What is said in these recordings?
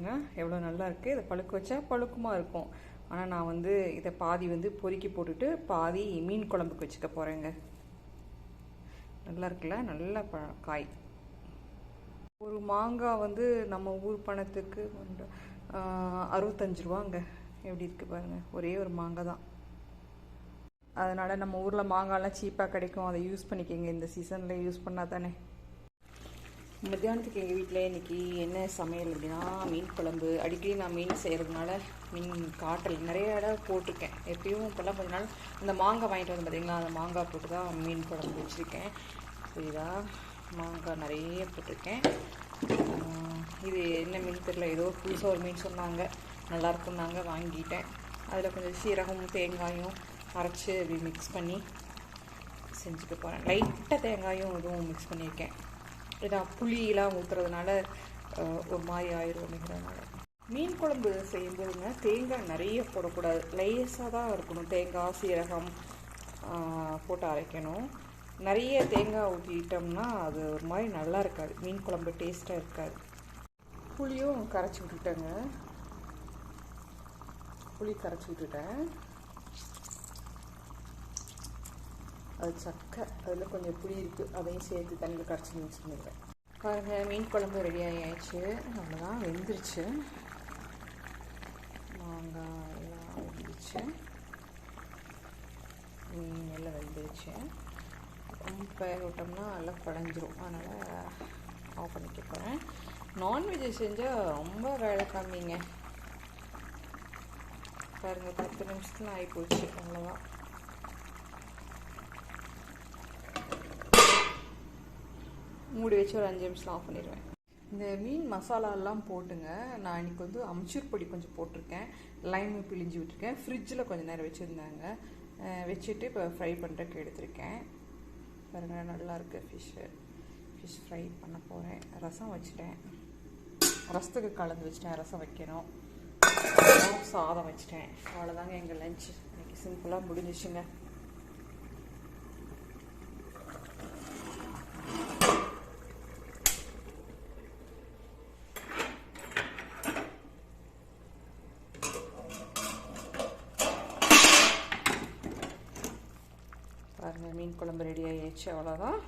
இருக்குங்க எவ்வளோ நல்லா இருக்குது இதை பழுக்க வச்சா பழுக்குமா இருக்கும். ஆனால் நான் வந்து இதை பாதி வந்து பொறுக்கி போட்டுட்டு பாதி மீன் குழம்புக்கு வச்சுக்க போகிறேங்க நல்லா இருக்குல்ல? நல்ல ப காய். ஒரு மாங்காய் வந்து நம்ம ஊர் பணத்துக்கு அறுபத்தஞ்சு ரூபாங்க. எப்படி இருக்குது பாருங்கள் ஒரே ஒரு மாங்காய் தான். அதனால் நம்ம ஊரில் மாங்காய்லாம் சீப்பாக கிடைக்கும். அதை யூஸ் பண்ணிக்கோங்க. இந்த சீசனில் யூஸ் பண்ணால் தானே. மத்தியானத்துக்கு எங்கள் வீட்டில் இன்றைக்கி என்ன சமையல் அப்படின்னா மீன் குழம்பு. அடிக்கடி நான் மீன் செய்கிறதுனால மீன் காட்டல். நிறைய இடம் போட்டிருக்கேன். எப்பயும் இப்போல்லாம் கொஞ்ச நாள் அந்த மாங்காய் வாங்கிட்டு வந்து பார்த்திங்களா அந்த மாங்காய் போட்டு தான் மீன் குழம்பு வச்சுருக்கேன். புரியுதா? மாங்காய் நிறைய போட்டிருக்கேன். இது என்ன மீன் தெரியல. ஏதோ புதுசாக ஒரு மீன் சொன்னாங்க. நல்லாயிருக்குன்னாங்க வாங்கிட்டேன். அதில் கொஞ்சம் சீரகமும் தேங்காயும் அரைச்சி அப்படி மிக்ஸ் பண்ணி செஞ்சுக்க போகிறேன் லைட்டாக தேங்காயும் இதுவும் மிக்ஸ் பண்ணியிருக்கேன். ஏன்னா புளியெலாம் ஊற்றுறதுனால ஒரு மாதிரி ஆயிரும் அப்படிங்கிறதுனால. மீன் குழம்பு செய்யும்போதுங்க தேங்காய் நிறைய போடக்கூடாது. லேசாக தான் இருக்கணும். தேங்காய் சீரகம் போட்டு அரைக்கணும். நிறைய தேங்காய் ஊற்றிட்டோம்னா அது ஒரு மாதிரி நல்லா இருக்காது. மீன் குழம்பு டேஸ்ட்டாக இருக்காது. புளியும் கரைச்சி விட்டுட்டேங்க. புளி கரைச்சி விட்டுட்டேன். அது சக்கை அதில் கொஞ்சம் புளி இருக்குது அதையும் சேர்த்து தண்ணியில் கரைச்சி மிக்ஸ் பண்ணிடுவேன் மீன் குழம்பு ரெடி ஆகியாச்சு அவ்வளோதான் வெந்துருச்சு. மாங்காய் எல்லாம் வெந்துருச்சு மீன் எல்லாம் வெந்துருச்சு. ரொம்ப விட்டோம்னா நல்லா குழஞ்சிரும். அதனால் ஆஃப் பண்ணிக்க போகிறேன் நான்வெஜ் செஞ்சால் ரொம்ப வேலை கம்மிங்க பாருங்கள் பத்து நிமிஷத்தில் ஆகி போச்சு அவ்வளோதான் மூடி வச்சு ஒரு அஞ்சு நிமிஷம் ஆஃப் பண்ணிடுவேன். இந்த மீன் மசாலாலாம் போட்டுங்க. நான் இன்னைக்கு வந்து அம்ச்சூர் பொடி கொஞ்சம் போட்டிருக்கேன். லைம் பிழிஞ்சு விட்டுருக்கேன். ஃப்ரிட்ஜில் கொஞ்சம் நேரம் வச்சுருந்தாங்க. வச்சுட்டு இப்போ ஃப்ரை பண்ணுறதுக்கு எடுத்திருக்கேன். பாருங்க நல்லாயிருக்கு ஃபிஷ்ஷு ஃபிஷ் ஃப்ரை பண்ண போகிறேன் ரசம் வச்சுட்டேன். ரசத்துக்கு கலந்து வச்சுட்டேன். ரசம் வைக்கணும். சாதம் வச்சுட்டேன். அவ்வளோதாங்க எங்கள் லஞ்ச் இன்றைக்கி சிம்பிளாக முடிஞ்சிச்சுங்க. பாருங்கள் மீன் குழம்பு ரெடி ஆகிடுச்சு அவ்வளோதான்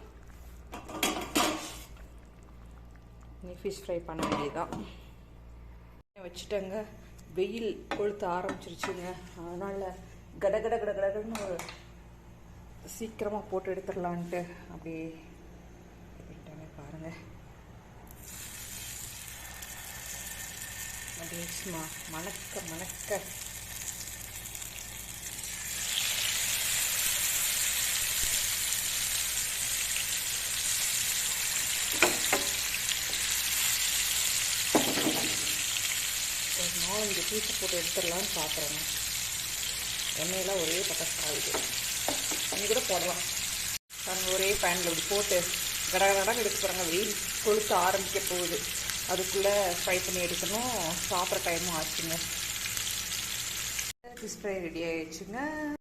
நீ ஃபிஷ் ஃப்ரை பண்ண வேண்டியதான் வச்சுட்டேங்க. வெயில் கொளுத்த ஆரம்பிச்சிருச்சுங்க. அதனால் கட கட கட கடன்னு ஒரு சீக்கிரமாக போட்டு எடுத்துடலான்ட்டு அப்படியே விட்டேங்க பாருங்க. அப்படியே சும்மா மணக்க மணக்க. ஒரு நாலஞ்சு போட்டு எடுத்துடலான்னு பார்க்குறேங்க. எண்ணெயெல்லாம் ஒரே பக்கம் ஆகுது தண்ணி கூட போடலாம். நாங்கள் ஒரே பேனில் இப்படி போட்டு கட எடுத்து போகிறாங்க வெயில் கொளுத்து ஆரம்பிக்க போகுது. அதுக்குள்ளே ஃப்ரை பண்ணி எடுக்கணும். சாப்பிட்ற டைமும் ஆச்சுங்க. ஃபிஷ் ஃப்ரை ரெடி ஆகிடுச்சுங்க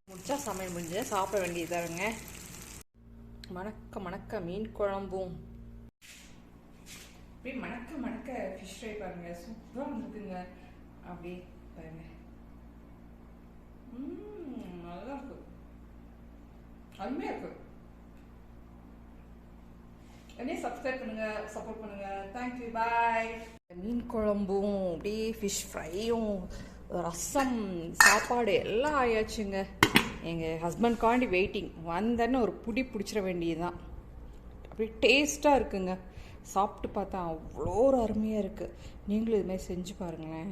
முடிச்சா சமையல் முடிஞ்சு சாப்பிட வேண்டியதாங்க மணக்க மணக்க மீன் குழம்பும். அப்படியே மணக்க மணக்க ஃபிஷ் ஃப்ரை பாருங்க. சூப்பராக இருக்குங்க அப்படியே பாருங்க நல்லா இருக்கு அருமையாக இருக்கு என்னையே சப்ஸ்கிரைப் பண்ணுங்க சப்போர்ட் பண்ணுங்க தேங்க்யூ பாய் மீன் குழம்பும் அப்படியே ஃபிஷ் ஃப்ரையும் ரசம் சாப்பாடு எல்லாம் ஆயாச்சுங்க எங்கள் ஹஸ்பண்ட்காண்டி வெயிட்டிங் வந்தேன்னு ஒரு புடி பிடிச்சிட வேண்டியதுதான் அப்படியே டேஸ்ட்டாக இருக்குங்க. சாப்பிட்டு பார்த்தா அவ்வளோ ஒரு அருமையாக இருக்குது நீங்களும் இதுமாதிரி செஞ்சு பாருங்களேன்.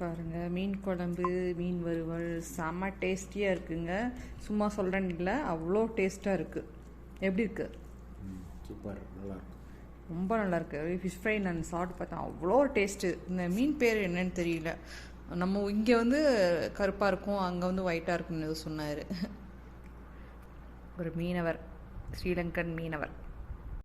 பாருங்கள் மீன் குழம்பு மீன் வறுவல் செம்ம டேஸ்டியாக இருக்குங்க. சும்மா சொல்கிறேன்னு இல்லை அவ்வளோ டேஸ்ட்டாக இருக்குது எப்படி இருக்குது சூப்பர் நல்லா இருக்கும் ரொம்ப நல்லா இருக்கு. ஃபிஷ் ஃப்ரை நான் சாப்பிட்டு பார்த்தேன். அவ்வளோ டேஸ்ட்டு இந்த மீன் பேர் என்னன்னு தெரியல. நம்ம இங்கே வந்து கருப்பாக இருக்கும் அங்கே வந்து ஒயிட்டாக இருக்கும்னு சொன்னார். ஒரு மீனவர். ஸ்ரீலங்கன் மீனவர்.